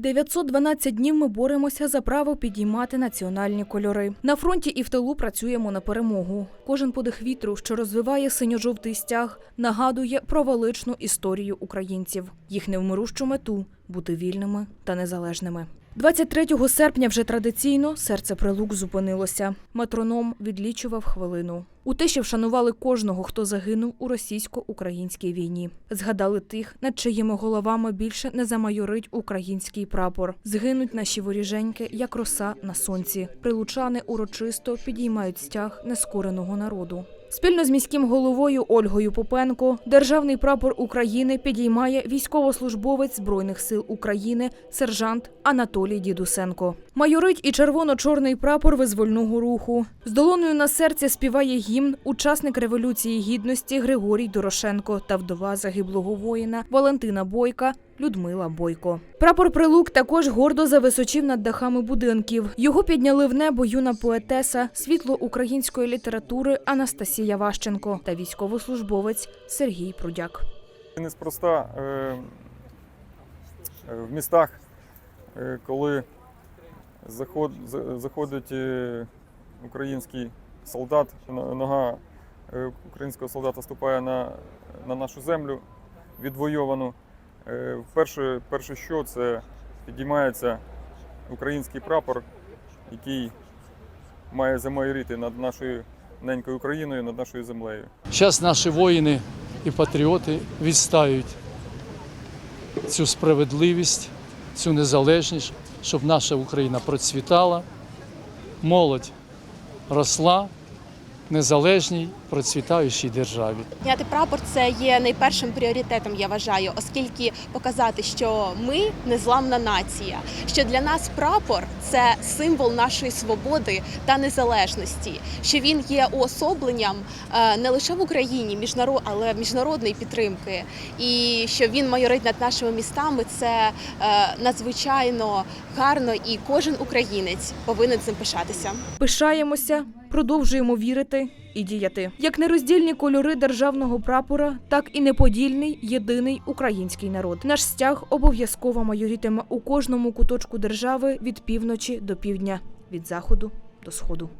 912 днів ми боремося за право підіймати національні кольори. На фронті і в тилу працюємо на перемогу. Кожен подих вітру, що розвиває синьо-жовтий стяг, нагадує про величну історію українців, їх невмирущу мету бути вільними та незалежними. 23 серпня вже традиційно серце прилук зупинилося. Метроном відлічував хвилину. У тиші вшанували кожного, хто загинув у російсько-українській війні. Згадали тих, над чиїми головами більше не замайорить український прапор. Згинуть наші воріженьки, як роса на сонці. Прилучани урочисто підіймають стяг нескореного народу. Спільно з міським головою Ольгою Попенко державний прапор України підіймає військовослужбовець Збройних сил України, сержант Анатолій Дідусенко. Майорить і червоно-чорний прапор визвольного руху. З долоною на серці співає гімн учасник революції гідності Григорій Дорошенко та вдова загиблого воїна Валентина Бойка. Людмила Бойко. Прапор Прилук також гордо зависочив над дахами будинків. Його підняли в небо юна поетеса, світло української літератури Анастасія Ващенко та військовослужбовець Сергій Прудяк. Неспроста е, е, в містах, е, коли заход, заходить український солдат, но- нога українського солдата ступає на, на нашу землю відвойовану. Е, Перше, перше, що це підіймається український прапор, який має замайоріти над нашою ненькою Україною, над нашою землею. Зараз наші воїни і патріоти відстають цю справедливість, цю незалежність, щоб наша Україна процвітала, молодь росла незалежній, процвітаючій державі. Підняти прапор це є найпершим пріоритетом, я вважаю, оскільки показати, що ми незламна нація, що для нас прапор це символ нашої свободи та незалежності, що він є уособленням е, не лише в Україні, міжнарод, але міжнародної підтримки, і що він майорить над нашими містами. Це е, надзвичайно гарно, і кожен українець повинен цим пишатися. Пишаємося, продовжуємо вірити і діяти. Як нероздільні кольори державного прапора, так і неподільний єдиний український народ. Наш стяг обов'язково майорітиме у кожному куточку держави від півночі до півдня, від заходу до сходу.